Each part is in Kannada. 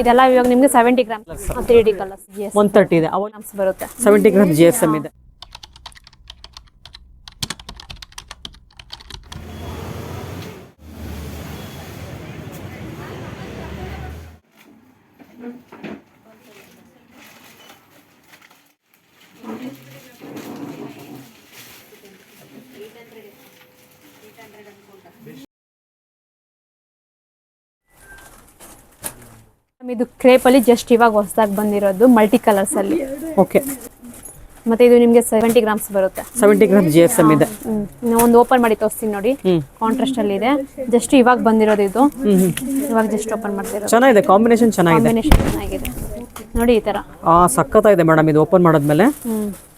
ಇದೆಲ್ಲ ಇವಾಗ ನಿಮ್ಗೆ seventy gram three D colours one thirty ಇದೆ. ಗ್ರಾಮ್ಸ್ ಬರುತ್ತೆ. Seventy gram G S M ಇದೆ. ಇದು ಕ್ರೇಪ್ ಅಲ್ಲಿ ಜಸ್ಟ್ ಇವಾಗ ಹೊಸದಾಗಿ ಬಂದಿರೋದು ಮಲ್ಟಿ ಕಲರ್ಸ್ ಅಲ್ಲಿ. ಓಕೆ ಮತ್ತೆ ಇದು ನಿಮಗೆ ಸೆವೆಂಟಿ ಗ್ರಾಮ್ಸ್ ಬರುತ್ತೆ. Seventy gram G S M ಇದೆ. ಒಂದು ಓಪನ್ ಮಾಡಿ ತೋರಿಸ್ತೀನಿ ನೋಡಿ. ಕಾಂಟ್ರಾಸ್ಟ್ ಅಲ್ಲಿ ಇದೆ. ಜಸ್ಟ್ ಇವಾಗ ಬಂದಿರೋದು ಇದು. ಇವಾಗ ಜಸ್ಟ್ ಓಪನ್ ಮಾಡ್ತಿರೋದು. ಚೆನ್ನಾಗಿದೆ ಕಾಂಬಿನೇಷನ್ ಚೆನ್ನಾಗಿದೆ. ಕಾಂಬಿನೇಷನ್ ಚೆನ್ನಾಗಿದೆ. ನೋಡಿ ಈ ತರ. ಆ ಸಖತ್ತಾಗಿದೆ ಮೇಡಮ್ ಇದು ಓಪನ್ ಮಾಡಿದ್ಮೇಲೆ.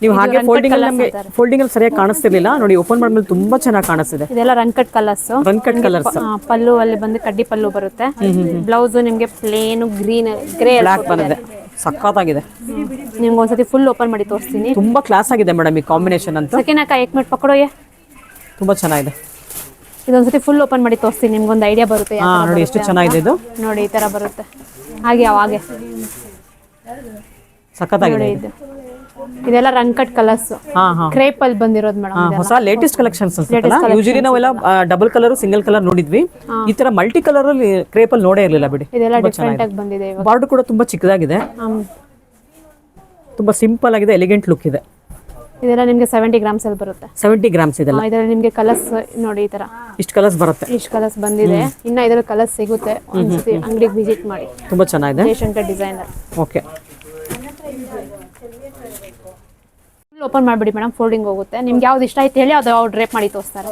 ನೀವು ಹಾಗೆ ಫೋಲ್ಡಿಂಗ್ ಅಲ್ಲಿ ನಮಗೆ ಫೋಲ್ಡಿಂಗ್ ಅಲ್ಲಿ ಸರಿಯಾಗಿ ಕಾಣಿಸ್ತಿರ್ಲಿಲ್ಲ. ನೋಡಿ ಓಪನ್ ಮಾಡಿದ್ಮೇಲೆ ತುಂಬಾ ಚೆನ್ನಾಗಿ ಕಾಣಿಸ್ತಿದೆ. ಇದೆಲ್ಲ ರಂಕಟ್ ಕಲರ್ಸ್ ರನ್ ಕಟ್ ಕಲರ್ಸ್ ಪಲ್ಲು ಅಲ್ಲಿ ಬಂದು ಕಡ್ಡಿ ಪಲ್ಲು ಬರುತ್ತೆ. ಬ್ಲೌಸ್ ನಿಮ್ಗೆ ಪ್ಲೇನ್ ಗ್ರೀನ್ ಗ್ರೇ ಬ್ಲಾಕ್ ಬಂದಿದೆ. ಸಖತ್ತಾಗಿದೆ. ನಿಮ್ಗೆ ಒಂದ್ಸತಿ ಫುಲ್ ಓಪನ್ ಮಾಡಿ ತೋರಿಸ್ತೀನಿ. ತುಂಬಾ ಕ್ಲಾಸ್ ಆಗಿದೆ ಮೇಡಮ್ ಈ ಕಾಂಬಿನೇಷನ್ ಅಂತ. ಸೆಕೆಂಡ್ ಎಕ್ ಏಕ್ ಮಿನಿಟ್ ಪಕೊಡೋye ತುಂಬಾ ಚೆನ್ನಾಗಿದೆ. ಇದೊಂದ್ಸತಿ ಫುಲ್ ಓಪನ್ ಮಾಡಿ ತೋರಿಸ್ತೀನಿ. ನಿಮ್ಗೆ ಒಂದು ಐಡಿಯಾ ಬರುತ್ತೆ ಹಾ ನೋಡಿ ಎಷ್ಟು ಚೆನ್ನಾಗಿದೆ ಇದು. ನೋಡಿ ಈ ತರ ಬರುತ್ತೆ. ಹಾಗೆ ಅವಾಗೆ. ಸಖತ್ತಾಗಿದೆ ಇದು. ಇದೆಲ್ಲ ರಂಕಟ್ ಕಲರ್ಸ್ ಹಾ ಹಾ. ಕ್ರೇಪ್ ಅಲ್ಲಿ ಬಂದಿರೋದು ಮೇಡಮ್ ಹೊಸ ಲೇಟೆಸ್ಟ್ ಕಲೆಕ್ಷನ್ಸ್ ಯೂಶಲಿ ನಾವೆಲ್ಲ ಡಬಲ್ ಕಲರ್ ಸಿಂಗಲ್ ಕಲರ್ ನೋಡಿದ್ವಿ. ಈ ತರ ಮಲ್ಟಿ ಕಲರ್ ಅಲ್ಲಿ ಕ್ರೇಪ್ ಅಲ್ಲಿ ನೋಡೇ ಇರಲಿಲ್ಲ ಬಿಡಿ. ಇದೆಲ್ಲ ಡಿಫರೆಂಟ್ ಆಗಿ ಬಂದಿದೆ ಬಾರ್ಡರ್ ಕೂಡ ತುಂಬಾ ಚಿಕ್ಕದಾಗಿದೆ. ತುಂಬಾ ಸಿಂಪಲ್ ಆಗಿದೆ ಎಲಿಗೆಂಟ್ ಲುಕ್ ಇದೆ. ಇದೆಲ್ಲ ನಿಮಗೆ ಸೆವೆಂಟಿ ಗ್ರಾಮ್ಸ್ ಅಲ್ಲಿ ಬರುತ್ತೆ. ಸೆವೆಂಟಿ ಗ್ರಾಮ್ಸ್ ಇದೆಲ್ಲ. ಇದರಲ್ಲಿ ನಿಮಗೆ ಕಲರ್ಸ್ ನೋಡಿ ಈ ತರ. ಇಷ್ಟು ಕಲರ್ಸ್ ಬರುತ್ತೆ. ಇಷ್ಟು ಕಲರ್ಸ್ ಬಂದಿದೆ. ಇನ್ನ ಇದರ ಕಲರ್ಸ್ ಸಿಗುತ್ತೆ. ಒಂದ್ಸತಿ ಅಂಗಡಿಗೆ ವಿಸಿಟ್ ಮಾಡಿ. ತುಂಬಾ ಚೆನ್ನಾಗಿದೆ. ಜಯಶಂಕರ್ ಡಿಸೈನರ್ ಓಕೆ ಓಪನ್ ಮಾಡಿಬಿಡಿ ಮೇಡಮ್ ಫೋಲ್ಡಿಂಗ್ ಹೋಗುತ್ತೆ. ನಿಮ್ಗೆ ಯಾವ್ದು ಇಷ್ಟ ಆಯ್ತು ಹೇಳಿ ಅದು ಅವ್ರು ಡ್ರೇಪ್ ಮಾಡಿ ತೋರಿಸ್ತಾರೆ.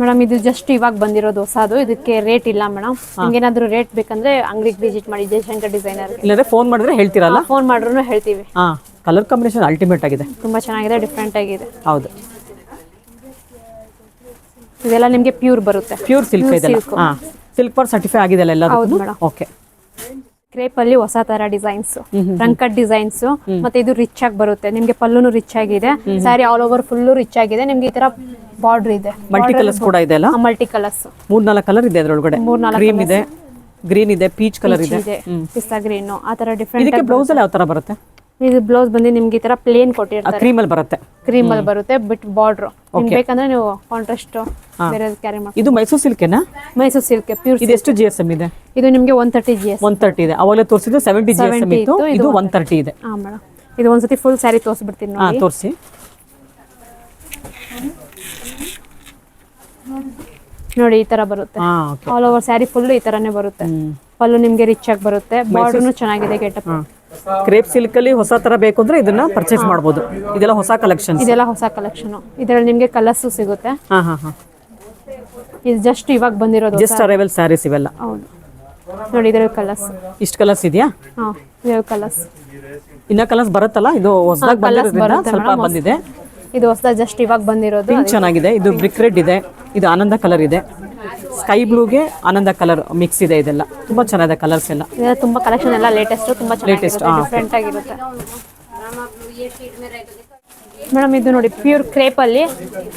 ಮೇಡಮ್ ಇದು ಜಸ್ಟ್ ಇವಾಗ ಬಂದಿರೋದು ಹೊಸದು ಇದಕ್ಕೆ ರೇಟ್ ಇಲ್ಲ ಮೇಡಮ್ ಏನಾದ್ರು ರೇಟ್ ಬೇಕಂದ್ರೆ ಅಂಗಡಿಗೆ ವಿಸಿಟ್ ಮಾಡಿ ಜಯಶಂಕರ್ ಡಿಸೈನರ್ ಇಲ್ಲಾಂದ್ರೆ ಫೋನ್ ಮಾಡಿದ್ರೆ ಹೇಳ್ತೀರಲ್ಲ? ಫೋನ್ ಮಾಡಿದ್ರು ಹೇಳ್ತೀವಿ. ಹಾ ಕಲರ್ ಕಾಂಬಿನೇಷನ್ ಅಲ್ಟಿಮೇಟ್ ಆಗಿದೆ. ತುಂಬಾ ಚೆನ್ನಾಗಿದೆ ಡಿಫ್ರೆಂಟ್ ಆಗಿದೆ. ಹೌದು. ಇದೆಲ್ಲ ನಿಮಗೆ ಪ್ಯೂರ್ ಬರುತ್ತೆ. ಪ್ಯೂರ್ ಸಿಲ್ಕ್ ಇದೆ ಸಿಲ್ಕ್ ಪರ್ ಸರ್ಟಿಫೈ ಆಗಿದೆ ಎಲ್ಲ ಓಕೆ ಕ್ರೇಪ್ ಅಲ್ಲಿ ಹೊಸ ತರ ಡಿಸೈನ್ಸ್ ರಂಕಟ್ ಡಿಸೈನ್ಸ್ ಮತ್ತೆ ಇದು ರಿಚ್ ಆಗಿ ಬರುತ್ತೆ. ನಿಮ್ಗೆ ಪಲ್ಲುನು ರಿಚ್ ಆಗಿದೆ saree all over full rich ಆಗಿದೆ. ನಿಮ್ಗೆ ಈ ತರ ಬಾರ್ಡರ್ ಇದೆ. ಮಲ್ಟಿ ಕಲರ್ಸ್ ಕೂಡ ಇದೆ ಅಲ್ಲ ಮಲ್ಟಿ ಕಲರ್ಸ್ ಮೂರ್ ನಾಲ್ಕು ಕಲರ್ ಇದೆ ಅದ್ರೊಳಗಡೆ. ಮೂರ್ನಾಲ್ಕು ಕ್ರೀಮ್ ಇದೆ ಗ್ರೀನ್ ಇದೆ ಪೀಚ್ ಕಲರ್ ಇದೆ. ಇದೆ ಪಿಸ್ತಾ ಗ್ರೀನ್ ಆ ತರ ಡಿಫ್ರೆಂಟ್ ಇದಕ್ಕೆ ಬ್ಲೌಸ್ ಅಲ್ಲಿ ಯಾವ ತರ ಬರುತ್ತೆ? ಇದು ಬ್ಲೌಸ್ ಬಂದು ನಿಮ್ಗೆ ಈ ತರ ಪ್ಲೇನ್ ಕೊಟ್ಟಿರ್ತಾರೆ. ಕ್ರೀಮ್ ಅಲ್ಲಿ ಬರುತ್ತೆ. ಕ್ರೀಮ್ ಅಲ್ಲಿ ಬರುತ್ತೆ ಬಿಟ್ ಬಾರ್ಡರ್ ನಿಮ್ಗೆ ಬೇಕಂದ್ರೆ ನೀವು ಕಾಂಟ್ರಾಸ್ಟ್ ಬೇರೆ ಕ್ಯಾರಿ ಮಾಡಿ ಇದು ಮೈಸೂರು ಸಿಲ್ಕೆನಾ ಮೈಸೂರ್ ಸಿಲ್ಕ್ ಪ್ಯೂರ್ ಇದು ಎಷ್ಟು ಜಿ ಎಸ್ ಎಂ ಇದೆ? ಇದು ನಿಮ್ಗೆ one thirty G S one thirty ಇದೆ. ಅವಾಗಲೇ ತೋರಿಸಿದ್ದು ಸೆವೆಂಟಿ ಜಿ ಎಸ್ ಎಂ 70 ಇತ್ತು. ಇದು ಒನ್ ತರ್ಟಿ ಇದೆ. ಹಾಂ ಮೇಡಮ್ ಇದು ಒಂದ್ಸತಿ ಫುಲ್ ಸ್ಯಾರಿ ತೋರಿಸ್ಬಿಡ್ತೀನಿ ಹಾಂ ನೋಡಿ. ತೋರಿಸಿ. ನೋಡಿ ಈ ತರ ಬರುತ್ತೆ. ಆಲ್ ಓವರ್ ಸ್ಯಾರಿ ಫುಲ್ ಈ ತರನೇ ಬರುತ್ತೆ. ಫಲ್ಲು ನಿಮ್ಗೆ ರಿಚ್ ಆಗಿ ಬರುತ್ತೆ. ಬಾರ್ಡರ್ನು ಚೆನ್ನಾಗಿದೆ ಗೆಟಪ್ ಕ್ರೇಪ್ ಸಿಲ್ಕ್ ಅಲ್ಲಿ ಹೊಸ ತರ ಬೇಕು ಅಂದ್ರೆ ಇದನ್ನ ಪರ್ಚೇಸ್ ಮಾಡಬಹುದು ಇದೆಲ್ಲ ಹೊಸ ಕಲೆಕ್ಷನ್ ಇದೆಲ್ಲ ಹೊಸ ಕಲೆಕ್ಷನ್ ಇದರಲ್ಲಿ ನಿಮಗೆ ಕಲರ್ಸ್ ಸಿಗುತ್ತೆ. ಹಾ ಹಾ ಹಾ. ಇದು ಜಸ್ಟ್ ಇವಾಗ ಬಂದಿರೋದು ಜಸ್ಟ್ ಅರೈವಲ್ ಸ್ಯಾರೀಸ್ ಇವೆಲ್ಲ. ಹೌದು. ನೋಡಿ ಇದರಲ್ಲಿ ಕಲರ್ಸ್ ಇಷ್ಟು ಕಲರ್ಸ್ ಇದೆಯಾ? ಹಾ ಇದರಲ್ಲಿ ಕಲರ್ಸ್ ಇನ್ನ ಕಲರ್ಸ್ ಬರುತ್ತಲ್ಲ? ಇದು ಹೊಸದಾಗಿ ಬಂದಿರೋದು ಬಂದಿರೋದ್ರಿಂದ ಸ್ವಲ್ಪ ಬಂದಿದೆ. ಇದು ಹೊಸದಾಗಿ ಜಸ್ಟ್ ಇವಾಗ ಬಂದಿರೋದು. ಪಿಂಕ್ ಚೆನ್ನಾಗಿದೆ. ಇದು ಬ್ರಿಕ್ ರೆಡ್ ಇದೆ. ಇದು ಆನಂದ ಕಲರ್ ಇದೆ. ಸ್ಕೈ ಬ್ಲೂಗೆ ಆನಂದ ಕಲರ್ ಮಿಕ್ಸ್ ಇದೆ ಇದೆಲ್ಲ. ತುಂಬಾ ಚೆನ್ನಾಗಿದೆ ಕಲರ್ಸ್ ಎಲ್ಲ. ತುಂಬಾ ಕಲೆಕ್ಷನ್ ಎಲ್ಲ ಲೇಟೆಸ್ಟ್ ತುಂಬಾ ಲೇಟೆಸ್ಟ್ ಡಿಫ್ರೆಂಟ್ ಆಗಿರುತ್ತೆ. ಮೇಡಮ್ ಇದು ನೋಡಿ ಪ್ಯೂರ್ ಕ್ರೇಪ್ ಅಲ್ಲಿ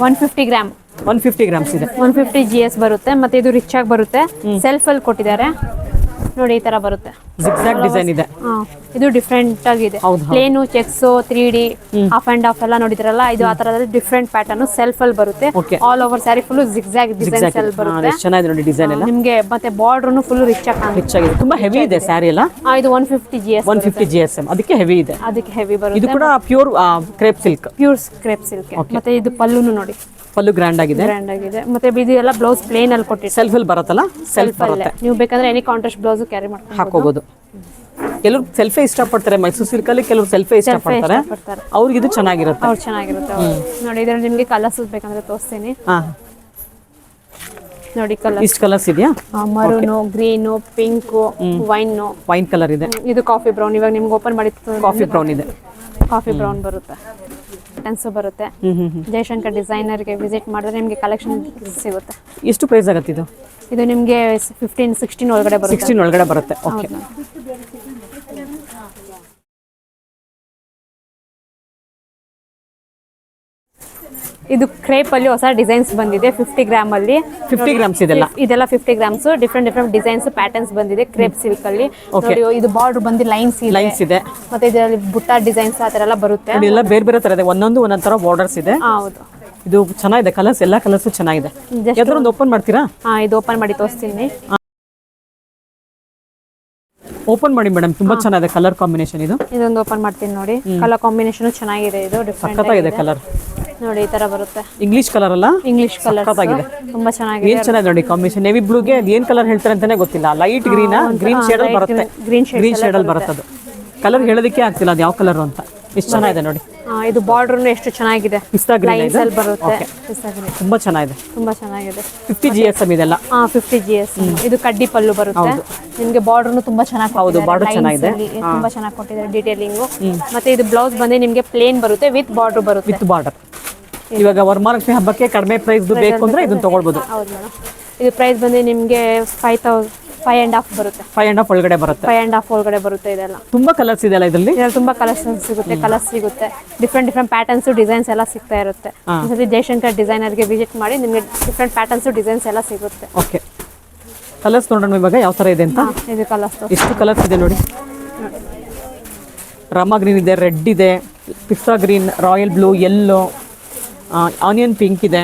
one fifty gram one fifty grams ಇದೆ. ಒನ್ ಫಿಫ್ಟಿ ಜಿ ಎಸ್ ಬರುತ್ತೆ ಮತ್ತೆ ಇದು ರಿಚ್ ಆಗಿ ಬರುತ್ತೆ. ಸೆಲ್ಫ್ ಅಲ್ಲಿ ಕೊಟ್ಟಿದ್ದಾರೆ. ನೋಡಿ ಈ ತರ ಬರುತ್ತೆ. ಜಿಗ್ಸಾಗ್ ಡಿಸೈನ್ ಇದೆ. ಇದು ಡಿಫ್ರೆಂಟ್ ಆಗಿದೆ. Plain checks three D half and off ಎಲ್ಲ ನೋಡಿದ್ರಲ್ಲ ಇದು ಆ ತರದಲ್ಲಿ ಡಿಫ್ರೆಂಟ್ ಪ್ಯಾಟರ್ನ್ ಸೆಲ್ಫ್ ಅಲ್ಲಿ ಬರುತ್ತೆ. All over saree full zigzag design self ಬರುತ್ತೆ. ಚೆನ್ನಾಗಿದೆ ನೋಡಿ ಡಿಸೈನ್ ಎಲ್ಲ. ನಿಮಗೆ ಮತ್ತೆ ಬಾರ್ಡರ್ ಫುಲ್ ರಿಚ್ ಆಗಿ ರಿಚ್ ಆಗಿದೆ. ತುಂಬಾ ಹೆವಿ ಇದೆ ಸ್ಯಾರಿ ಎಲ್ಲ. ಇದು one fifty G S one fifty G S M ಅದಕ್ಕೆ ಹೆವಿ ಇದೆ. ಅದಕ್ಕೆ ಹೆವಿ ಬರುತ್ತೆ. ಇದು ಕೂಡ pure crepe silk pure crepe silk ಮತ್ತೆ ಇದು ಪಲ್ಲುನು ನೋಡಿ. ಫುಲ್ ಗ್ರ್ಯಾಂಡ್ ಆಗಿದೆ. ಗ್ರ್ಯಾಂಡ್ ಆಗಿದೆ. ಮತ್ತೆ ಇದು ಎಲ್ಲ ಬ್ಲೌಸ್ ಪ್ಲೇನ್ ಅಲ್ಲಿ ಕೊಟ್ಟಿರ್ತಾರೆ ಸೆಲ್ಫ್ ಅಲ್ಲಿ ಬರುತ್ತಲ್ಲ? ಸೆಲ್ಫ್ ಬರುತ್ತೆ. ನೀವು ಬೇಕಂದ್ರೆ ಎನಿ ಕಾಂಟ್ರಾಸ್ಟ್ ಬ್ಲೌಸ್ ಕ್ಯಾರಿ ಮಾಡ್ಕೊಂಡು ಹಾಕೋಬಹುದು ಕೆಲವರು ಸೆಲ್ಫೇ ಇಷ್ಟಪಡ್ತಾರೆ. ಮೈಸೂರು ಸಿಲ್ಕ್ ಅಲ್ಲಿ ಕೆಲವರು ಸೆಲ್ಫೇ ಇಷ್ಟಪಡ್ತಾರೆ. ಅವ್ರಿಗೆ ಇದು ಚೆನ್ನಾಗಿರುತ್ತೆ. ಅವ್ರು ಚೆನ್ನಾಗಿರುತ್ತೆ. ನೋಡಿ ಇದ್ರಲ್ಲಿ ನಿಮಗೆ ಕಲರ್ಸ್ ಬೇಕಂದ್ರೆ ತೋರಿಸ್ತೀನಿ. ನೋಡಿ ಕಲರ್ ಇಷ್ಟು ಕಲರ್ಸ್ ಇದೆಯಾ? Maroon green pink wine wine colour ಇದೆ. ಇದು ಕಾಫಿ ಬ್ರೌನ್ ಇವಾಗ ನಿಮ್ಗೆ ಓಪನ್ ಮಾಡಿ ಕಾಫಿ ಬ್ರೌನ್ ಇದೆ. ಕಾಫಿ ಬ್ರೌನ್ ಬರುತ್ತೆ. ಟೆನ್ಸು ಬರುತ್ತೆ. ಜಯಶಂಕರ್ ಡಿಸೈನರ್ಗೆ ವಿಸಿಟ್ ಮಾಡಿದ್ರೆ ನಿಮಗೆ ಕಲೆಕ್ಷನ್ ಸಿಗುತ್ತೆ. ಎಷ್ಟು ಪ್ರೈಸ್ ಆಗುತ್ತೆ ಇದು? ಇದು ನಿಮಗೆ ಫಿಫ್ಟೀನ್ ಸಿಕ್ಸ್ಟೀನ್ ಒಳಗಡೆ ಬರುತ್ತೆ. ಸಿಕ್ಸ್ಟೀನ್ ಒಳಗಡೆ ಬರುತ್ತೆ. ಓಕೆ ಇದು ಕ್ರೇಪ್ ಅಲ್ಲಿ ಹೊಸ ಡಿಸೈನ್ಸ್ ಬಂದಿದೆ. ಫಿಫ್ಟಿ ಗ್ರಾಮ್ ಅಲ್ಲಿ. ಫಿಫ್ಟಿ ಗ್ರಾಮ್ಸ್ ಇದೆಲ್ಲ? ಇದೆಲ್ಲ fifty grams different different designs patterns ಬಂದಿದೆ ಕ್ರೇಪ್ ಸಿಲ್ಕ್ ಅಲ್ಲಿ. ನೋಡಿ ಇದು ಬಾರ್ಡರ್ ಬಂದು ಲೈನ್ಸ್ ಇದೆ. ಲೈನ್ಸ್ ಇದೆ. ಮತ್ತೆ ಇದರಲ್ಲಿ ಬುಟ್ಟ ಡಿಸೈನ್ಸ್ ಆ ತರ ಎಲ್ಲ ಬರುತ್ತೆ. ಎಲ್ಲ ಬೇರೆ ಬೇರೆ ತರ ಇದೆ. ಒಂದೊಂದು ಒಂದೊಂದ್ ತರ ಬಾರ್ಡರ್ಸ್ ಇದೆ. ಹೌದು. ಇದು ಚೆನ್ನಾಗಿದೆ. ಕಲರ್ಸ್ ಎಲ್ಲ ಕಲರ್ಸ್ ಚೆನ್ನಾಗಿದೆ. ಒಂದು ಓಪನ್ ಮಾಡ್ತೀರಾ? ಹಾ ಇದು ಓಪನ್ ಮಾಡಿ ತೋರಿಸ್ತೀನಿ. ಓಪನ್ ಮಾಡಿ ಮೇಡಮ್ ತುಂಬಾ ಚೆನ್ನಾಗಿದೆ ಕಲರ್ ಕಾಂಬಿನೇಷನ್ ಇದು. ಇದೊಂದು ಓಪನ್ ಮಾಡ್ತೀನಿ ನೋಡಿ. ಕಲರ್ ಕಾಂಬಿನೇಷನ್ ಚೆನ್ನಾಗಿದೆ ಇದು ಡಿಫ್ರೆಂಟ್ ಸಖತ್ತಾಗಿದೆ ಕಲರ್ ನೋಡಿ ಈ ತರ ಬರುತ್ತೆ. ಇಂಗ್ಲಿಷ್ ಕಲರ್ ಅಲ್ಲ? ಇಂಗ್ಲಿಷ್ ಕಲರ್ ಸಖತ್ತಾಗಿದೆ. ತುಂಬಾ ಚೆನ್ನಾಗಿದೆ. ಏನ್ ಚೆನ್ನಾಗಿದೆ ನೋಡಿ ಕಾಂಬಿನೇಷನ್ ನೇವಿ ಬ್ಲೂಗೆ ಏನ್ ಕಲರ್ ಹೇಳ್ತಾರೆ ಅಂತಾನೆ ಗೊತ್ತಿಲ್ಲ. ಲೈಟ್ ಗ್ರೀನ್ ಗ್ರೀನ್ ಶೇಡ್ ಅಲ್ಲಿ ಬರುತ್ತೆ. ಗ್ರೀನ್ ಶೇಡ್ ಗ್ರೀನ್ ಶೇಡ್ ಅಲ್ಲಿ ಬರುತ್ತೆ ಅದು. ಕಲರ್ ಹೇಳೋದಕ್ಕೆ ಆಗ್ತಿಲ್ಲ ಅದು ಯಾವ ಕಲರ್ ಅಂತ. ಎಷ್ಟು ಚೆನ್ನಾಗಿದೆ ನೋಡಿ. ಇದು ಬಾರ್ಡರ್ ಎಷ್ಟು ಚೆನ್ನಾಗಿದೆ. ಪಿಸ್ತಾ ಗ್ರೀನ್ ಅಲ್ಲಿ ಬರುತ್ತೆ. ತುಂಬಾ ಚೆನ್ನಾಗಿದೆ. ತುಂಬಾ ಚೆನ್ನಾಗಿದೆ. ಫಿಫ್ಟಿ ಜಿ ಎಸ್ ಎಂ ಇದೆಲ್ಲ. ಫಿಫ್ಟಿ ಜಿ ಎಸ್ ಇದು ಕಡ್ಡಿ ಪಲ್ಲು ಬರುತ್ತೆ. ನಿಮ್ಗೆ ಬಾರ್ಡರ್ನು ತುಂಬಾ ಚೆನ್ನಾಗಿ ಹೌದು, ಬಾರ್ಡರ್ ಚೆನ್ನಾಗಿದೆ. ತುಂಬಾ ಚೆನ್ನಾಗಿ ಕೊಟ್ಟಿದ್ದಾರೆ ಡೀಟೇಲಿಂಗ್ ಮತ್ತೆ ಇದು ಬ್ಲೌಸ್ ಬಂದು ನಿಮಗೆ ಪ್ಲೇನ್ ಬರುತ್ತೆ ವಿತ್ ಬಾರ್ಡರ್ ಬರುತ್ತೆ. ವಿತ್ ಬಾರ್ಡರ್ ಇವಾಗ ವರಮಹಾಲಕ್ಷ್ಮಿ ಹಬ್ಬಕ್ಕೆ ಕಡಿಮೆ ಪ್ರೈಸ್ ಬೇಕು ಅಂದ್ರೆ ಇದನ್ನ ತಗೊಳ್ಬಹುದು ಹೌದು ಮೇಡಮ್ ಇದು ಪ್ರೈಸ್ ಬಂದು ನಿಮ್ಗೆ five thous five and half ಬರುತ್ತೆ. ಫೈವ್ ಅಂಡ್ ಹಾಫ್ ಒಳಗಡೆ ಬರುತ್ತೆ. ಫೈವ್ ಅಂಡ್ ಹಾಫ್ ಒಳಗಡೆ ಬರುತ್ತೆ ಇದೆಲ್ಲ. ತುಂಬಾ ಕಲರ್ಸ್ ಇದೆಲ್ಲ ಇದರಲ್ಲಿ? ತುಂಬಾ ಕಲರ್ಸ್ ಸಿಗುತ್ತೆ ಕಲರ್ಸ್ ಸಿಗುತ್ತೆ. ಡಿಫ್ರೆಂಟ್ ಡಿಫ್ರೆಂಟ್ ಪ್ಯಾಟರ್ನ್ಸ್ ಡಿಸೈನ್ಸ್ ಎಲ್ಲ ಸಿಗ್ತಾ ಇರುತ್ತೆ. ಜಯಶಂಕರ್ ಡಿಸೈನರ್ಗೆ ವಿಸಿಟ್ ಮಾಡಿ ನಿಮಗೆ ಡಿಫ್ರೆಂಟ್ ಪ್ಯಾಟರ್ನ್ಸ್ ಡಿಸೈನ್ಸ್ ಎಲ್ಲ ಸಿಗುತ್ತೆ. ಓಕೆ ಕಲರ್ಸ್ ನೋಡೋಣ ಇವಾಗ ಯಾವ ತರ ಇದೆ ಅಂತ? ಇದು ಕಲರ್ಸ್. ಎಷ್ಟು ಕಲರ್ಸ್ ಇದೆ ನೋಡಿ. ರಮ ಗ್ರೀನ್ ಇದೆ ರೆಡ್ ಇದೆ pista green royal blue yellow onion pink ಇದೆ.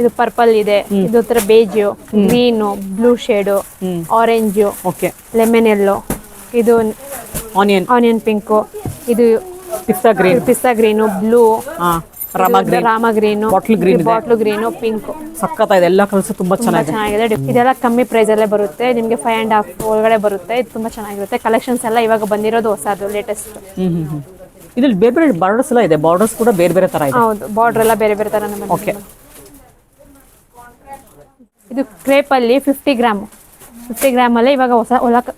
ಇದು ಪರ್ಪಲ್ ಇದೆ ಇದು ತರ beige green blue shade orange okay lemon yellow ಇದು ಆನಿಯನ್ ಆನಿಯನ್ ಪಿಂಕು ಇದು pista green pista green blue Rama green Rama green Bottle green ಇದೆ. Bottle green pink. ಸಖತ್ತಾಗಿದೆ ಎಲ್ಲ ಕಲರ್ಸ್ ತುಂಬಾ ಚೆನ್ನಾಗಿದೆ. ಚೆನ್ನಾಗಿದೆ. ಇದೆಲ್ಲ ಕಮ್ಮಿ ಪ್ರೈಸ್ ಅಲ್ಲೇ ಬರುತ್ತೆ. ನಿಮಗೆ ಫೈವ್ ಅಂಡ್ ಹಾಫ್ ಒಳಗಡೆ ಬರುತ್ತೆ. ಇದು ತುಂಬಾ ಚೆನ್ನಾಗಿರುತ್ತೆ. ಕಲೆಕ್ಷನ್ಸ್ ಎಲ್ಲ ಇವಾಗ ಬಂದಿರೋದು ಹೊಸದು ಲೇಟೆಸ್ಟ್ ಇದ್ರಲ್ಲಿ ಬೇರೆ ಬೇರೆ ಬಾರ್ಡರ್ಸ್ ಎಲ್ಲ ಇದೆ. ಬಾರ್ಡರ್ಸ್ ಕೂಡ ಬೇರೆ ಬೇರೆ ತರ ಇದೆ. ಹೌದು. ಬಾರ್ಡರ್ ಎಲ್ಲ ಬೇರೆ ಬೇರೆ ತರ ಓಕೆ ಇದು ಕ್ರೇಪ್ ಅಲ್ಲಿ ಫಿಫ್ಟಿ ಗ್ರಾಮ್ ಫಿಫ್ಟಿ ಗ್ರಾಮ್ ಅಲ್ಲಿ ಇವಾಗ ಹೊಸ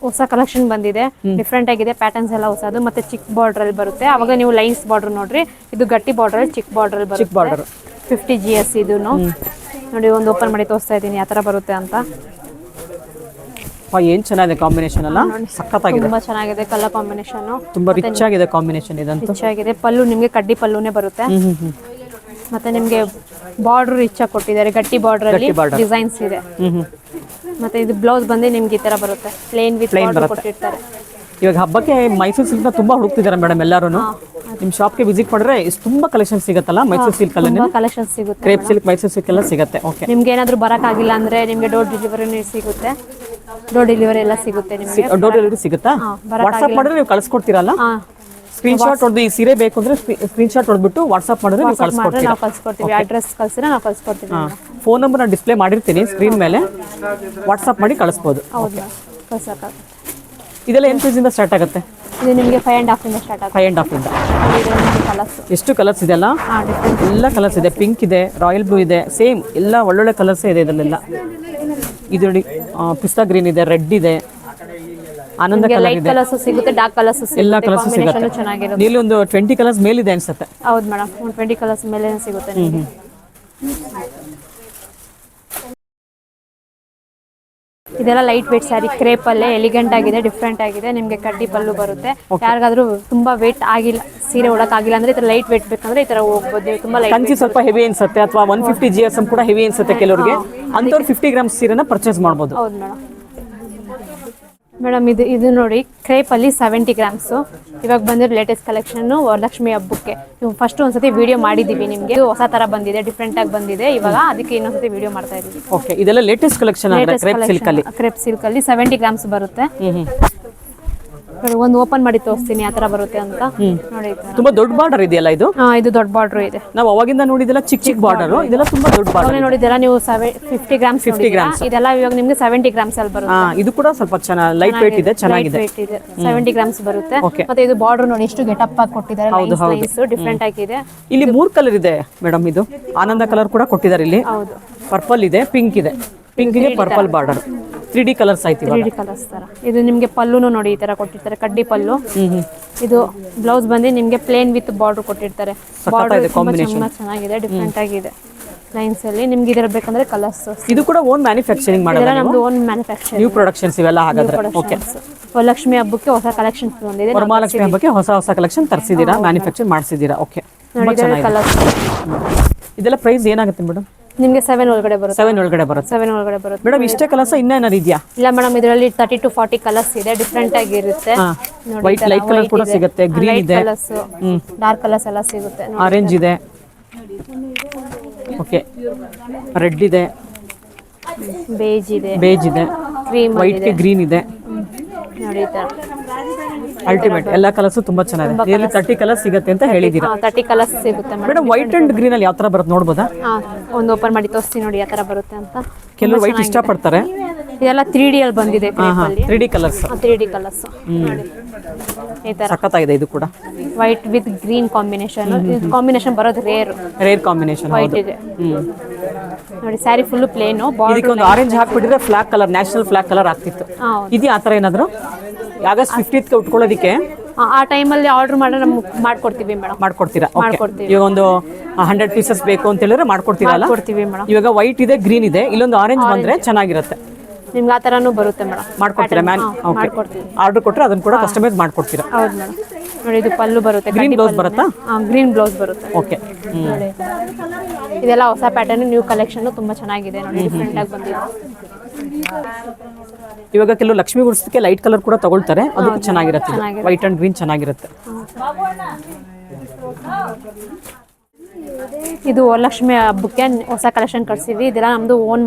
ಹೊಸ ಕಲೆಕ್ಷನ್ ಬಂದಿದೆ. ಡಿಫ್ರೆಂಟ್ ಆಗಿದೆ ಪ್ಯಾಟರ್ನ್ಸ್ ಎಲ್ಲ ಹೊಸದು ಮತ್ತೆ ಚಿಕ್ ಬಾರ್ಡರ್ ಅಲ್ಲಿ ಬರುತ್ತೆ. ಅವಾಗ ನೀವು ಲೈನ್ಸ್ ಬಾರ್ಡರ್ ನೋಡ್ರಿ ಇದು ಗಟ್ಟಿ ಬಾರ್ಡರ್ ಅಲ್ಲಿ ಚಿಕ್ಕ ಬಾರ್ಡರ್ ಅಲ್ಲಿ ಚಿಕ್ಕ ಬಾರ್ಡರ್ ಫಿಫ್ಟಿ ಜಿ ಎಸ್ ಇದು ನೋಡಿ ಒಂದು ಓಪನ್ ಮಾಡಿ ತೋರಿಸ್ತಾ ಇದ್ದೀನಿ ಯಾವ ಥರ ಬರುತ್ತೆ ಅಂತ. ಏನ್ ಚೆನ್ನಾಗಿದೆ ಕಾಂಬಿನೇಷನ್ ಅಲ್ಲ ಸಖತ್ತಾಗಿದೆ. ತುಂಬಾ ಚೆನ್ನಾಗಿದೆ ಕಲರ್ ಕಾಂಬಿನೇಷನ್ ತುಂಬಾ ರಿಚ್ ಆಗಿದೆ ಕಾಂಬಿನೇಷನ್ ಇದಂತೂ. ರಿಚ್ ಆಗಿದೆ. ಪಲ್ಲು ನಿಮಗೆ ಕಡ್ಡಿ ಪಲ್ಲುನೇ ಬರುತ್ತೆ. ಮತ್ತೆ ನಿಮಗೆ ಬಾರ್ಡರ್ ರಿಚ್ ಆಗಿ ಕೊಟ್ಟಿದ್ದಾರೆ. ಗಟ್ಟಿ ಬಾರ್ಡರ್ ಅಲ್ಲಿ ಡಿಸೈನ್ಸ್ ಇದೆ. ಮತ್ತೆ ಇದು ಬ್ಲೌಸ್ ಬಂದೇ ನಿಮ್ಗೆ ಈ ತರ ಬರುತ್ತೆ. ಪ್ಲೇನ್ ವಿತ್ ಪ್ಲೇನ್ ಬರುತ್ತೆ. ಕೊಟ್ಟಿರ್ತಾರೆ. ಇವಾಗ ಹಬ್ಬಕ್ಕೆ ಮೈಸೂರು ಸಿಲ್ಕ್ನ ತುಂಬಾ ಹುಡುಕ್ತಿದ್ದಾರೆ ಮೇಡಮ್ ಎಲ್ಲರೂ ನಿಮ್ಮ ಶಾಪ್ಗೆ ವಿಸಿಟ್ ಮಾಡಿದ್ರೆ ಇಷ್ಟು ತುಂಬಾ ಕಲೆಕ್ಷನ್ ಸಿಗುತ್ತಲ್ಲ ಮೈಸೂರ್ ಸಿಲ್ಕ್ ಅಲ್ಲಿ ತುಂಬಾ ಕಲೆಕ್ಷನ್ ಸಿಗುತ್ತೆ ಕ್ರೇಪ್ ಸಿಲ್ಕ್ ಮೈಸೂರ್ ಸಿಲ್ಕ್ ಎಲ್ಲ ಸಿಗುತ್ತೆ. ಓಕೆ ನಿಮ್ಗೆ ಏನಾದ್ರೂ ಬರಕ್ಕಾಗಿಲ್ಲ ಅಂದ್ರೆ ನಿಮ್ಗೆ ಡೋರ್ ಡೆಲಿವರಿ ಸಿಗುತ್ತೆ. ಡೋರ್ ಡೆಲಿವರಿ ಎಲ್ಲ ಸಿಗುತ್ತೆ ನಿಮ್ಗೆ. ಡೋರ್ ಡೆಲಿವರಿ ಸಿಗುತ್ತಾ? ಹಾ, ಬರಕ್ಕಾಗಿಲ್ಲ. ವಾಟ್ಸ್ಆಪ್ ಮಾಡಿದ್ರೆ ನೀವು ಕಳಿಸ್ಕೊಡ್ತೀರಲ್ಲ? ಹಾ. ಸ್ಕ್ರೀನ್ ಶಾಟ್ ಹೊಡೆದು ಈ ಸೀರೆ ಬೇಕು ಅಂದ್ರೆ ಸ್ಕ್ರೀನ್ ಶಾಟ್ ಹೊಡೆದ್ಬಿಟ್ಟು ವಾಟ್ಸ್ಆಪ್ ಮಾಡಿದ್ರೆ ನೀವು ಕಳಿಸ್ಕೊಡ್ತೀರಾ. ಕಳ್ಸ್ಕೊಡ್ತೀವಿ. ಅಡ್ರೆಸ್ ಕಳ್ಸಿದ್ರೆ ನಾವು ಕಳ್ಸ್ಕೊಡ್ತೀವಿ. ಫೋನ್ ನಂಬರ್ ನಾನು ಡಿಸ್ಪ್ಲೇ ಮಾಡಿರ್ತೀನಿ ಸ್ಕ್ರೀನ್ ಮೇಲೆ. ವಾಟ್ಸ್ಆಪ್ ಮಾಡಿ ಕಳಿಸ್ಬೋದು. ಹೌದು. ಕಳ್ಸಕ್ಕಾಗುತ್ತೆ. ಇದೆಲ್ಲ ಏನು ಪ್ರೈಸಿಂದ ಸ್ಟಾರ್ಟ್ ಆಗುತ್ತೆ? ಇದು ನಿಮಗೆ ಫೈವ್ ಆ್ಯಂಡ್ ಇಂದ ಸ್ಟಾರ್ಟ್ ಆಗುತ್ತೆ. ಫೈವ್ ಆ್ಯಂಡ್ ಹಾಫ್ ಇಂದ. ಇದು ನಿಮಗೆ ಕಲರ್ಸ್ ಎಷ್ಟು ಕಲರ್ಸ್ ಇದೆ ಅಲ್ಲ ಹಾಂ ಡಿಫ್ರೆಂಟ್ ಎಲ್ಲ ಕಲರ್ಸ್ ಇದೆ. ಪಿಂಕ್ ಇದೆ ರಾಯಲ್ ಬ್ಲೂ ಇದೆ. ಸೇಮ್ ಎಲ್ಲ ಒಳ್ಳೊಳ್ಳೆ ಕಲರ್ಸೇ ಇದೆ ಇದರಲ್ಲೆಲ್ಲ. ಇದು ನೋಡಿ ಪಿಸ್ತಾ ಗ್ರೀನ್ ಇದೆ ರೆಡ್ ಇದೆ. ಆನಂದ ಕಲರ್ ಲೈಟ್ ಕಲರ್ಸ್ ಸಿಗುತ್ತೆ ಡಾರ್ಕ್ ಕಲರ್ಸ್ ಎಲ್ಲ ಕಲರ್ಸ್ ಸಿಗುತ್ತೆ. ನೀಲಿ ಒಂದು ಟ್ವೆಂಟಿ ಕಲರ್ಸ್ ಮೇಲಿದೆ ಅನ್ಸುತ್ತೆ. ಹೌದು ಮೇಡಮ್ ಒಂದು ಟ್ವೆಂಟಿ ಕಲರ್ಸ್ ಮೇಲೆ ಸಿಗುತ್ತೆ ನಿಮಗೆ. ಇದೆಲ್ಲ ಲೈಟ್ ವೇಟ್ ಸ್ಯಾರಿ ಕ್ರೇಪ್ ಅಲ್ಲೇ ಎಲಿಗೆಂಟ್ ಆಗಿದೆ ಡಿಫ್ರೆಂಟ್ ಆಗಿದೆ ನಿಮಗೆ ಕಡ್ಡಿ ಪಲ್ಲು ಬರುತ್ತೆ. ಯಾರಿಗಾದ್ರೂ ತುಂಬಾ ವೇಟ್ ಆಗಿಲ್ಲ ಸೀರೆ ಉಡಕ್ ಆಗಿಲ್ಲ ಅಂದ್ರೆ ಈ ತರ ಲೈಟ್ ವೇಟ್ ಬೇಕಂದ್ರೆ ಈ ತರ ಹೋಗ್ಬೋದು ತುಂಬಾ ಲೈಟ್ ಕಂಚಿ ಸ್ವಲ್ಪ ಹೆವಿ ಅನ್ಸುತ್ತೆ ಅಥವಾ one fifty G S M ಕೂಡ ಹೆವಿ ಅನ್ಸುತ್ತೆ ಕೆಲವರಿಗೆ. ಅಂತವ್ರು ಫಿಫ್ಟಿ ಗ್ರಾಮ್ ಸೀರೆನ ಪರ್ಚೇಸ್ ಮಾಡಬಹುದು ಹೌದು ಮೇಡಮ್ ಮೇಡಮ್ ಇದು ಇದು ನೋಡಿ ಕ್ರೇಪ್ ಅಲ್ಲಿ ಸೆವೆಂಟಿ ಗ್ರಾಮ್ಸು ಇವಾಗ ಬಂದಿರೋ ಲೇಟೆಸ್ಟ್ ಕಲೆಕ್ಷನ್ ವರಲಕ್ಷ್ಮಿ ಹಬ್ಬಕ್ಕೆ. ನೀವು ಫಸ್ಟ್ ಒಂದ್ಸತಿ ವಿಡಿಯೋ ಮಾಡಿದೀವಿ ನಿಮಗೆ. ಹೊಸ ತರ ಬಂದಿದೆ ಡಿಫ್ರೆಂಟ್ ಆಗಿ ಬಂದಿದೆ. ಇವಾಗ ಅದಕ್ಕೆ ಇನ್ನೊಂದ್ಸತಿ ವಿಡಿಯೋ ಮಾಡ್ತಾ ಇದೀವಿ. ಓಕೆ ಇದೆಲ್ಲ ಲೇಟೆಸ್ಟ್ ಕಲೆಕ್ಷನ್ ಕ್ರೇಪ್ ಸಿಲ್ಕ್ ಅಲ್ಲಿ? ಕ್ರೇಪ್ ಸಿಲ್ಕ್ ಅಲ್ಲಿ ಸೆವೆಂಟಿ ಗ್ರಾಮ್ಸ್ ಬರುತ್ತೆ. ನೋಡಿ, ಒಂದು ಓಪನ್ ಮಾಡಿ ತೋರಿಸ್ತೀನಿ ಯಾವ ತರ ಬರುತ್ತೆ ಅಂತ. ನೋಡಿ ಈ ತರ. ತುಂಬಾ ದೊಡ್ಡ ಬಾರ್ಡರ್ ಇದೆಯಲ್ಲ ಇದು? ಹಾ, ಇದು ದೊಡ್ಡ ಬಾರ್ಡರ್ ಇದೆ. ನಾವು ಅವಾಗಿಂದ ನೋಡಿದೆಲ್ಲ ಚಿಕ್ಕ ಚಿಕ್ಕ ಬಾರ್ಡರ್ ಇದೆಲ್ಲ ತುಂಬಾ ದೊಡ್ಡ ಬಾರ್ಡರ್ ಅವನೇ ನೋಡಿದ್ದೀರಾ ನೀವು ಸೆವೆ ಫಿಫ್ಟಿ ಗ್ರಾಮ್ಸ್ grams. ಇದೆಲ್ಲ ಇವಾಗ ನಿಮ್ಗೆ ಸೆವೆಂಟಿ ಗ್ರಾಮ್ಸ್ ಅಲ್ಲಿ ಬರುತ್ತೆ. ಹಾ ಇದು ಕೂಡ ಸ್ವಲ್ಪ ಚೆನ್ನಾಗಿ ಲೈಟ್ ವೇಟ್ ಇದೆ ಚೆನ್ನಾಗಿದೆ. ಸೆವೆಂಟಿ ಗ್ರಾಮ್ಸ್ ಬರುತ್ತೆ. Okay. ಮತ್ತೆ ಇದು ಬಾರ್ಡರ್ ನೋಡಿ ಎಷ್ಟು ಗೆಟಪ್ ಆಗಿ ಕೊಟ್ಟಿದ್ದಾರೆ ಹೌದು, ಹೌದು. ಲೈನ್ಸ್ ಡಿಫ್ರೆಂಟ್ ಆಗಿದೆ. ಇಲ್ಲಿ ಮೂರ್ ಕಲರ್ ಇದೆ ಮೇಡಮ್ ಇದು. ಆನಂದ ಕಲರ್ ಕೂಡ ಕೊಟ್ಟಿದ್ದಾರೆ ಇಲ್ಲಿ. ಹೌದು. ಪರ್ಪಲ್ ಇದೆ ಪಿಂಕ್ ಇದೆ. ಪಿಂಕ್ ಇದೆ purple border three D colours ಆಯ್ತು ಕಲರ್ಸ್ ತರ. ಇದು ನಿಮ್ಗೆ ಪಲ್ಲುನು ನೋಡಿ ಈ ತರ ಕೊಟ್ಟಿರ್ತಾರೆ ಕಡ್ಡಿ ಪಲ್ಲು. ಇದು ಬ್ಲೌಸ್ ಬಂದು ನಿಮ್ಗೆ ಪ್ಲೇನ್ ವಿತ್ ಬಾರ್ಡರ್ ಕೊಟ್ಟಿರ್ತಾರೆ. ಬಾರ್ಡರ್ ಚೆನ್ನಾಗಿದೆ ಡಿಫ್ರೆಂಟ್ ಆಗಿದೆ. ಲೈನ್ಸ್ ಅಲ್ಲಿ ನಿಮ್ಗೆ ಇದರ ಬೇಕಂದ್ರೆ ಕಲರ್ಸ್ ಇದು ಕೂಡ ಓನ್ ಮ್ಯಾನುಫ್ಯಾಕ್ಚರಿಂಗ್ ಮಾಡಿದ್ರೆ ಮಾಡೋದು ನಮ್ದು ಓನ್ ಮ್ಯಾನುಫ್ಯಾಕ್ಚರಿಂಗ್ ನ್ಯೂ ಪ್ರೊಡಕ್ಷನ್ಸ್ ಇವೆಲ್ಲ ಹಾಗಾದ್ರೆ. ಓಕೆ ಲಕ್ಷ್ಮಿ ಹಬ್ಬಕ್ಕೆ ಹೊಸ ಕಲೆಕ್ಷನ್ ಬಂದಿದೆ ವರಮಹಾಲಕ್ಷ್ಮಿ ಹಬ್ಬಕ್ಕೆ ಹೊಸ ಹೊಸ ಕಲೆಕ್ಷನ್ ತರಿಸಿದ್ದೀರಾ ಮ್ಯಾನುಫ್ಯಾಕ್ಚರ್ ಮಾಡಿಸಿದ್ದೀರಾ ಓಕೆ ನೋಡಿ ಕಲರ್ಸ್ ಇದೆಲ್ಲ ಪ್ರೈಸ್ ಏನಾಗುತ್ತೆ ಮೇಡಮ್ ನಿಮಗೆ ಸೆವೆನ್ ಒಳಗಡೆ ಬರುತ್ತೆ. ಸೆವೆನ್ ಒಳಗಡೆ ಬರುತ್ತೆ. ಸೆವೆನ್ ಒಳಗಡೆ ಬರುತ್ತೆ. ಮೇಡಮ್ ಇಷ್ಟೇ ಕಲರ್ಸ್ ಇನ್ನೇನಾರು ಇದೆಯಾ? ಇಲ್ಲ ಮೇಡಮ್ ಇದರಲ್ಲಿ ತರ್ಟಿ ಟು ಫಾರ್ಟಿ ಕಲರ್ಸ್ ಇದೆ ಡಿಫ್ರೆಂಟ್ ಆಗಿರುತ್ತೆ ವೈಟ್ ಲೈಟ್ ಕಲರ್ ಕೂಡ ಸಿಗುತ್ತೆ ಗ್ರೀನ್ ಇದೆ. ಕಲರ್ಸ್ ಡಾರ್ಕ್ ಕಲರ್ಸ್ ಎಲ್ಲ ಸಿಗುತ್ತೆ. ಆರೆಂಜ್ ಇದೆ. ಓಕೆ ರೆಡ್ ಇದೆ. ಬೇಜ್ ಇದೆ. ಬೇಜ್ ಇದೆ. ಕ್ರೀಮ್ ವೈಟ್ ಗ್ರೀನ್ ಇದೆ. ನೋಡಿ ಅಲ್ಟಿಮೇಟ್ ಎಲ್ಲ ಕಲರ್ಸ್ ತುಂಬಾ ಚೆನ್ನಾಗಿದೆ. ಇಲ್ಲಿ ತರ್ಟಿ ಕಲರ್ಸ್ ಸಿಗುತ್ತೆ ಅಂತ ಹೇಳಿದೀರಾ ತರ್ಟಿ ಕಲರ್ಸ್ ಸಿಗುತ್ತೆ ಮೇಡಮ್ ವೈಟ್ ಅಂಡ್ ಗ್ರೀನ್ ಅಲ್ಲಿ ಯಾವ ತರ ಬರುತ್ತೆ ನೋಡ್ಬೋದಾ? ಒಂದು ಓಪನ್ ಮಾಡಿ ತೋರಿಸ್ತೀನಿ ನೋಡಿ ಯಾವ ತರ ಬರುತ್ತೆ ಅಂತ. ಕೆಲವರು ವೈಟ್ ಇಷ್ಟ ಪಡ್ತಾರೆ ಇದೆಲ್ಲ ತ್ರೀ ಡಿ ಅಲ್ಲಿ ಬಂದಿದೆ three D colours three D colours ನೋಡಿ. ಈ ತರ. ಸಖತ್ತಾಗಿದೆ ಇದು ಕೂಡ. White with green combination combination ಬರೋದು ರೇರ್ ರೇರ್ ಕಾಂಬಿನೇಷನ್ ವೈಟ್ ಇದೆ ನೋಡಿ ಸ್ಯಾರಿ ಫುಲ್ ಪ್ಲೇನು ಇದಕ್ಕೆ ಒಂದು orange ಹಾಕ್ಬಿಟ್ಟಿದ್ರೆ flag colour national flag colour ಆಗ್ತಿತ್ತು. ಇದು ಆ ಥರ ಏನಾದ್ರು? ಆಗಸ್ಟ್ ಫಿಫ್ಟೀತ್ ಉಟ್ಕೊಳ್ಳೋದಕ್ಕೆ? ಆ ಟೈಮಲ್ಲಿ ಆರ್ಡರ್ ಮಾಡಿ ನಮ್ಗೆ ಮಾಡ್ಕೊಡ್ತೀವಿ ಮೇಡಮ್ ಮಾಡ್ಕೊಡ್ತೀರಾ? Okay. ಮಾಡ್ಕೊಡ್ತೀವಿ. ಇವಾಗ ಒಂದು ಹಂಡ್ರೆಡ್ ಪೀಸಸ್ ಬೇಕು ಅಂತ ಹೇಳಿದ್ರೆ ಮಾಡ್ಕೊಡ್ತೀರಲ್ಲ ಕೊಡ್ತೀವಿ ಮೇಡಮ್ ಇವಾಗ ವೈಟ್ ಇದೆ ಗ್ರೀನ್ ಇದೆ. ಇಲ್ಲೊಂದು ಆರೆಂಜ್ ಬಂದ್ರೆ ಚೆನ್ನಾಗಿರುತ್ತೆ. ನಿಮ್ಗೆ ಆ ಥರನೂ ಬರುತ್ತೆ ಮೇಡಮ್ ಮಾಡ್ಕೊಡ್ತೀರಾ ಮ್ಯಾನ್ ಓಕೆ ಮಾಡ್ಕೊಡ್ತೀವಿ. ಆರ್ಡರ್ ಕೊಟ್ಟರೆ ಅದನ್ನ ಕೂಡ ಕಸ್ಟಮೈಸ್ ಮಾಡ್ಕೊಡ್ತೀರಾ? ಹೌದು ಮೇಡಮ್ ನೋಡಿ ಇದು ಪಲ್ಲು ಬರುತ್ತೆ ಗ್ರೀನ್ ಬ್ಲೌಸ್ ಬರುತ್ತಾ? ಗ್ರೀನ್ ಬ್ಲೌಸ್ ಬರುತ್ತೆ. ಓಕೆ ನೋಡಿ. ಇದೆಲ್ಲ ಹೊಸ ಪ್ಯಾಟರ್ನ್ ನ್ಯೂ ಕಲೆಕ್ಷನ್ ತುಂಬಾ ಚೆನ್ನಾಗಿದೆ. ನೋಡಿ ಡಿಫ್ರೆಂಟ್ ಆಗಿ ಬಂದಿದೆ. ಇವಾಗ ಕೆಲವು ಲಕ್ಷ್ಮಿ ಗುಡ್ಸಕ್ಕೆ ಲೈಟ್ ಕಲರ್ ಕೂಡ ತಗೊಳ್ತಾರೆ. ಅದಕ್ಕೂ ಚೆನ್ನಾಗಿರುತ್ತೆ. ವೈಟ್ ಅಂಡ್ ಗ್ರೀನ್ ಚೆನ್ನಾಗಿರುತ್ತೆ. ಇದು ವರಲಕ್ಷ್ಮಿ ಹಬ್ಬಕ್ಕೆ ಹೊಸ ಕಲೆಕ್ಷನ್ ಕಟ್ಸಿದ್ವಿ. ಇದೆಲ್ಲ ನಮ್ಮದು ಓನ್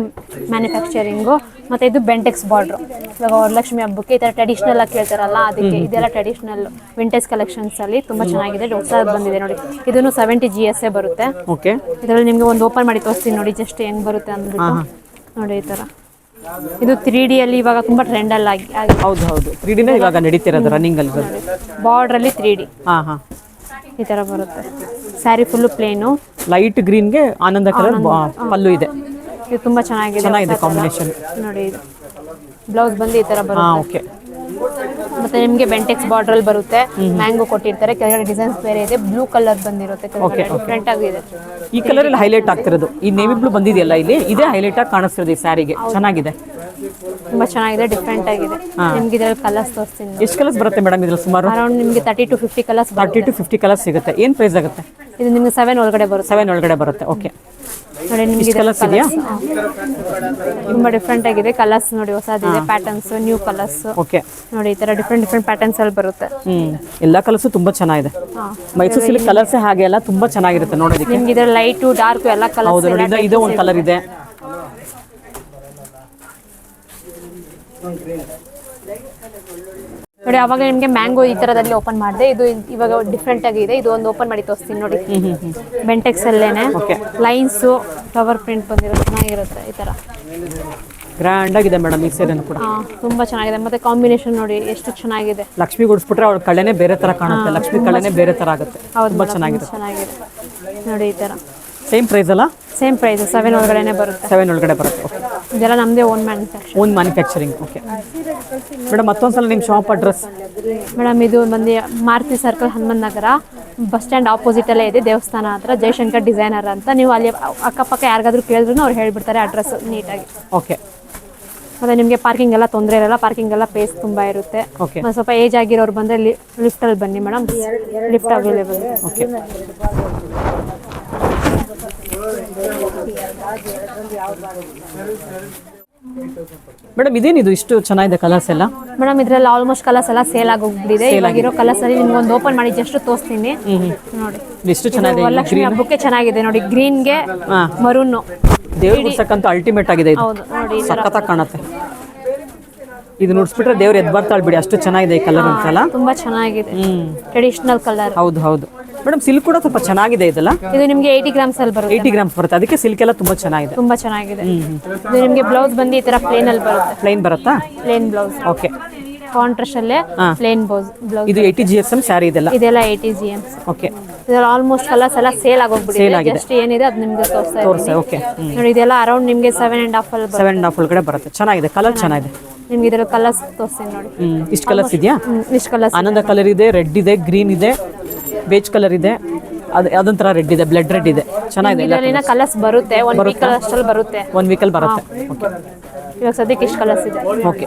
ಮ್ಯಾನುಫ್ಯಾಕ್ಚರಿಂಗು ಮತ್ತು ಇದು ಬೆಂಟೆಕ್ಸ್ ಬಾರ್ಡ್ರು ಇವಾಗ ವರಲಕ್ಷ್ಮಿ ಹಬ್ಬಕ್ಕೆ ಈ ಥರ ಟ್ರೆಡಿಷ್ನಲ್ ಆಗಿ ಕೇಳ್ತಾರಲ್ಲ ಅದಕ್ಕೆ ಇದೆಲ್ಲ ಟ್ರೆಡಿಷ್ನಲ್ ವಿಂಟೇಜ್ ಕಲೆಕ್ಷನ್ಸಲ್ಲಿ ತುಂಬ ಚೆನ್ನಾಗಿದೆ. ಹೊಸದು ಬಂದಿದೆ ನೋಡಿ. ಇದನ್ನು ಸೆವೆಂಟಿ ಜಿ ಎಸ್ ಎ ಬರುತ್ತೆ. ಓಕೆ ಇದರಲ್ಲಿ ನಿಮಗೆ ಒಂದು ಓಪನ್ ಮಾಡಿ ತೋರಿಸ್ತೀನಿ ನೋಡಿ ಜಸ್ಟ್ ಹೆಂಗ್ ಬರುತ್ತೆ ಅಂದ್ಬಿಟ್ಟು. ನೋಡಿ ಈ ಥರ ಇದು ತ್ರೀ ಡಿಯಲ್ಲಿ ಇವಾಗ ತುಂಬಾ ಟ್ರೆಂಡಲ್ಲಿ ಆಗಿ ಆಗಿ ಹೌದು ಹೌದು. ತ್ರೀ ಡಿನೇ ಇವಾಗ ನಡೀತಿರೋದು ರನ್ನಿಂಗ್ ಅಲ್ಲಿ ಬಾರ್ಡ್ರಲ್ಲಿ ತ್ರೀ ಡಿ ಹಾ ಹಾ. ಈ ತರ ಬರುತ್ತೆ. ಸ್ಯಾರಿ ಫುಲ್ಲು ಪ್ಲೇನು ಲೈಟ್ ಗ್ರೀನ್ಗೆ ಆನಂದ ಕಲರ್ ಪಲ್ಲು ಇದೆ. ಇದು ತುಂಬಾ ಚೆನ್ನಾಗಿದೆ. ಚೆನ್ನಾಗಿದೆ ಕಾಂಬಿನೇಷನ್ ನೋಡಿ ಇದು. ಬ್ಲೌಸ್ ಬಂದು ಈ ಥರ ಹಾ ಬರುತ್ತೆ. ಓಕೆ. ಮತ್ತೆ ನಿಮಗೆ ಬೆಂಟೆಕ್ಸ್ ಬಾರ್ಡರ್ ಅಲ್ಲಿ ಬರುತ್ತೆ. ಮ್ಯಾಂಗೋ ಕೊಟ್ಟಿರ್ತಾರೆ. ಕೆಳಗಡೆ ಡಿಸೈನ್ಸ್ ಬೇರೆ ಇದೆ. ಬ್ಲೂ ಕಲರ್ ಬಂದಿರುತ್ತೆ. ಡಿಫ್ರೆಂಟ್ ಆಗಿದೆ ಈ ಕಲರ್ ಅಲ್ಲಿ ಹೈಲೈಟ್ ಆಗ್ತಿರೋದು. ಈ ನೇವಿ ಬ್ಲೂ ಬಂದಿದೆಯಲ್ಲ ಇಲ್ಲಿ? ಇದೇ ಹೈಲೈಟ್ ಆಗಿ ಕಾಣಿಸ್ತಿರೋದು ಈ ಸ್ಯಾರಿಗೆ ಚೆನ್ನಾಗಿದೆ. ತುಂಬಾ ಚೆನ್ನಾಗಿದೆ ಡಿಫ್ರೆಂಟ್ ಆಗಿದೆ. ನಿಮ್ಗೆ ಇದ್ರಲ್ಲಿ ಕಲರ್ಸ್ ತೋರಿಸ್ತೀನಿ. ಎಷ್ಟು ಕಲರ್ಸ್ ಬರುತ್ತೆ ಮೇಡಮ್ ಇದ್ರಲ್ಲಿ ಸುಮಾರು? ಅರೌಂಡ್ ನಿಮಗೆ thirty to fifty colours thirty to fifty colours ಸಿಗುತ್ತೆ. ಏನು ಪ್ರೈಸ್ ಆಗುತ್ತೆ? ಇದು ನಿಮ್ಗೆ ಸೆವೆನ್ ಒಳಗಡೆ ಬರುತ್ತೆ. ಸೆವೆನ್ ಒಳಗಡೆ ಬರುತ್ತೆ. ಓಕೆ ನೋಡಿ ನಿಮ್ಗೆ ಕಲರ್ಸ್ ಇದೆಯಾ? ತುಂಬಾ ಡಿಫ್ರೆಂಟ್ ಆಗಿದೆ. ಕಲರ್ಸ್ ನೋಡಿ ಹೊಸದಿದೆ ಪ್ಯಾಟರ್ನ್ಸ್ ನ್ಯೂ ಕಲರ್ಸ್ ಓಕೆ ನೋಡಿ ಈ ತರ ಡಿಫ್ರೆಂಟ್ ಡಿಫ್ರೆಂಟ್ ಪ್ಯಾಟರ್ನ್ಸ್ ಅಲ್ಲಿ ಬರುತ್ತೆ. ಹ್ಮ್. ಎಲ್ಲ ಕಲರ್ಸು ತುಂಬಾ ಚೆನ್ನಾಗಿದೆ. ಮೈಸೂರ್ ಮೈಸೂರು ಸಿಲ್ಕ್ ಕಲರ್ಸ್ ಹಾಗೆ ಎಲ್ಲ ತುಂಬಾ ಚೆನ್ನಾಗಿರುತ್ತೆ ನೋಡೋದಕ್ಕೆ. ನಿಮ್ಗೆ ಇದ್ರ ಲೈಟು ಡಾರ್ಕ್ ಎಲ್ಲ ಕಲರ್ ಇದೆ ನೋಡಿ ಇದು- ಇದು ಒಂದು ಕಲರ್ ಇದೆ. ನೋಡಿ ಅವಾಗ ನಿಮ್ಗೆ ಮ್ಯಾಂಗೋ ಈ ತರದಲ್ಲಿ ಓಪನ್ ಮಾಡಿದೆ. ಇದು ಇವಾಗ ಡಿಫ್ರೆಂಟ್ ಆಗಿದೆ ಇದು. ಒಂದು ಓಪನ್ ಮಾಡಿ ತೋರಿಸ್ತೀನಿ ನೋಡಿ. ಬೆಂಟೆಕ್ಸ್ ಅಲ್ಲೇನೆ Okay. ಲೈನ್ಸ್ ಫ್ಲವರ್ ಪ್ರಿಂಟ್ ಬಂದಿರೋ ಚೆನ್ನಾಗಿರುತ್ತೆ ಈ ತರ ಗ್ರ್ಯಾಂಡ್ ಆಗಿದೆ ಮೇಡಮ್ ಈ ಸೀರೆನೂ ಕೂಡ. ಹಾ ತುಂಬಾ ಚೆನ್ನಾಗಿದೆ. ಮತ್ತೆ ಕಾಂಬಿನೇಷನ್ ನೋಡಿ ಎಷ್ಟು ಚೆನ್ನಾಗಿದೆ. ಲಕ್ಷ್ಮಿ ಗುಡಿಸ್ಬಿಟ್ರೆ ಅವಳ ಕಳೆನೆ ಬೇರೆ ತರ ಕಾಣುತ್ತೆ. ಲಕ್ಷ್ಮಿ ಕಳೆನೆ ಬೇರೆ ತರ ಆಗುತ್ತೆ. ಹೌದು ತುಂಬಾ madam, ಚೆನ್ನಾಗಿದೆ ಚೆನ್ನಾಗಿದೆ. ನೋಡಿ ಈ ತರ ಸೇಮ್ ಪ್ರೈಸ್ ಅಲ್ಲ? ಸೇಮ್ ಪ್ರೈಸ್ ಸೆವೆನ್ ಒಳಗಡೆನೆ ಬರುತ್ತೆ. ಸೆವೆನ್ ಒಳಗಡೆ ಬರುತ್ತೆ ಓಕೆ ಇದೆಲ್ಲ ನಮ್ಮದೇ own manufacture own manufacturing okay madam ಮತ್ತೊಂದ್ಸಲ ನಿಮ್ಮ ಶಾಪ್ ಅಡ್ರೆಸ್ ಮೇಡಮ್ ಇದು ಬಂದು Maruti circle Hanumantha Nagar bus stand opposite ಅಲ್ಲೇ ಇದೆ ದೇವಸ್ಥಾನ ಹತ್ರ ಜಯಶಂಕರ್ ಡಿಸೈನರ್ ಅಂತ. ನೀವು ಅಲ್ಲಿ ಅಕ್ಕಪಕ್ಕ ಯಾರಿಗಾದ್ರೂ ಕೇಳಿದ್ರು ಅವ್ರು ಹೇಳ್ಬಿಡ್ತಾರೆ ಅಡ್ರೆಸ್ ನೀಟಾಗಿ. ಓಕೆ ಮತ್ತೆ ನಿಮಗೆ ಪಾರ್ಕಿಂಗ್ ಎಲ್ಲ ತೊಂದರೆ ಇರಲ್ಲ ಪಾರ್ಕಿಂಗ್ ಎಲ್ಲ ಪ್ಲೇಸ್ ತುಂಬಾ ಇರುತ್ತೆ. ಮತ್ತೆ ಸ್ವಲ್ಪ ಏಜ್ ಆಗಿರೋರು ಬಂದ್ರೆ ಲಿಫ್ಟ್ ಅಲ್ಲಿ ಬನ್ನಿ madam lift available okay madam ಇದೇನಿದು ಇಷ್ಟು ಚೆನ್ನಾಗಿದೆ ಕಲರ್ಸ್ ಎಲ್ಲ? ಮೇಡಮ್ ಇದ್ರಲ್ಲಿ ಆಲ್ಮೋಸ್ಟ್ ಕಲರ್ಸ್ ಎಲ್ಲ ಸೇಲ್ ಆಗೋಗ್ಬಿಟ್ಟಿದೆ ಇವಾಗಿರೋ ಕಲರ್ಸ್ ಅಲ್ಲಿ ನಿಮ್ಗೆ ಒಂದು ಓಪನ್ ಮಾಡಿ ಜಸ್ಟ್ ತೋರಿಸ್ತೀನಿ. ನೋಡಿ. ಇಷ್ಟು ಚೆನ್ನಾಗಿದೆ. ವರಲಕ್ಷ್ಮಿ ಹಬ್ಬಕ್ಕೆ ಚೆನ್ನಾಗಿದೆ ನೋಡಿ. ಗ್ರೀನ್ಗೆ ಮರೂನ್. ದೇವ್ರ ಬಿಡ್ಸಕ್ಕಂತ ಅಲ್ಟಿಮೇಟ್ ಆಗಿದೆ ಇದು. ಸಖತ್ ಕಾಣುತ್ತೆ. ಇದು ನುಡ್ಸ್ಬಿಟ್ರೆ ದೇವ್ರು ಎದ್ ಬರ್ತಾಳೆ ಬಿಡಿ ಅಷ್ಟು ಚೆನ್ನಾಗಿದೆ ಈ ಕಲರ್ ಅಂತಲ್ಲ. ತುಂಬಾ ಚೆನ್ನಾಗಿದೆ. ಟ್ರೆಡಿಷನಲ್ ಕಲರ್ ಹೌದು ಹೌದು. ಮೇಡಮ್ ಸಿಲ್ಕ್ ಕೂಡ ಸ್ವಲ್ಪ ಚೆನ್ನಾಗಿದೆ ಇದೆಲ್ಲ? ಇದು ನಿಮಗೆ ಏಯ್ಟಿ ಗ್ರಾಮ್ಸ್ ಅಲ್ಲಿ ಬರುತ್ತೆ. ಏಯ್ಟಿ ಗ್ರಾಮ್ಸ್ ಬರುತ್ತೆ. ಅದಕ್ಕೆ ಸಿಲ್ಕ್ ಎಲ್ಲ ತುಂಬಾ ಚೆನ್ನಾಗಿದೆ. ತುಂಬಾ ಚೆನ್ನಾಗಿದೆ. ಇದು ನಿಮಗೆ ಬ್ಲೌಸ್ ಬಂದು ಈ ತರ ಪ್ಲೇನ್ ಅಲ್ಲಿ ಬರುತ್ತೆ. ಪ್ಲೇನ್ ಬರುತ್ತಾ? ಪ್ಲೇನ್ ಬ್ಲೌಸ್ ಓಕೆ ಕಾಂಟ್ರಾಸ್ಟ್ ಅಲ್ಲೇ ಪ್ಲೇನ್ ಬ್ಲೌಸ್ ಇದು eighty G S M saree ಇದೆಲ್ಲ ಇದೆಲ್ಲ ಏಯ್ಟಿ ಜಿ ಎಂ ಓಕೆ ಇದೆಲ್ಲ ಆಲ್ಮೋಸ್ಟ್ ಕಲರ್ಸ್ ಎಲ್ಲ ಸೇಲ್ ಆಗಿದೆ. ಜಸ್ಟ್ ಏನಿದೆ ಅದು ನಿಮ್ಗೆ ತೋರಿಸ್ತಾ ತೋರಿಸಿ ಓಕೆ ನೋಡಿ ಇದೆಲ್ಲ ಅರೌಂಡ್ ನಿಮಗೆ ಸೆವೆನ್ ಅಂಡ್ ಹಾಫ್ ಅಲ್ಲಿ ಸೆವೆನ್ ಹಾಫ್ ಒಳಗಡೆ ಬರುತ್ತೆ. ಚೆನ್ನಾಗಿದೆ. ಕಲರ್ ಚೆನ್ನಾಗಿದೆ. ನಿಮ್ಗೆ ಇದರ ಕಲರ್ಸ್ ತೋರಿಸ್ತೀನಿ ನೋಡಿ. ಇಷ್ಟು ಕಲರ್ಸ್ ಇದೆಯಾ? ಇಷ್ಟು ಕಲರ್ಸ್ ಆನಂದ ಕಲರ್ ಇದೆ ರೆಡ್ ಇದೆ ಗ್ರೀನ್ ಇದೆ ಬೇಜ್ ಕಲರ್ ಇದೆ. ಅದು ಅದೊಂಥರ ರೆಡ್ ಇದೆ ಬ್ಲಡ್ ರೆಡ್ ಇದೆ. ಚೆನ್ನಾಗಿದೆ ಇದರಲ್ಲಿನ ಕಲರ್ಸ್ ಬರುತ್ತೆ. ಒನ್ ವೀಕ್ ಅಷ್ಟಲ್ಲಿ ಬರುತ್ತೆ. ಒನ್ ವೀಕಲ್ಲಿ ಬರುತ್ತೆ. ಓಕೆ ಇವಾಗ ಸದ್ಯಕ್ಕೆ ಇಷ್ಟು ಕಲರ್ಸ್ ಇದೆ. ಓಕೆ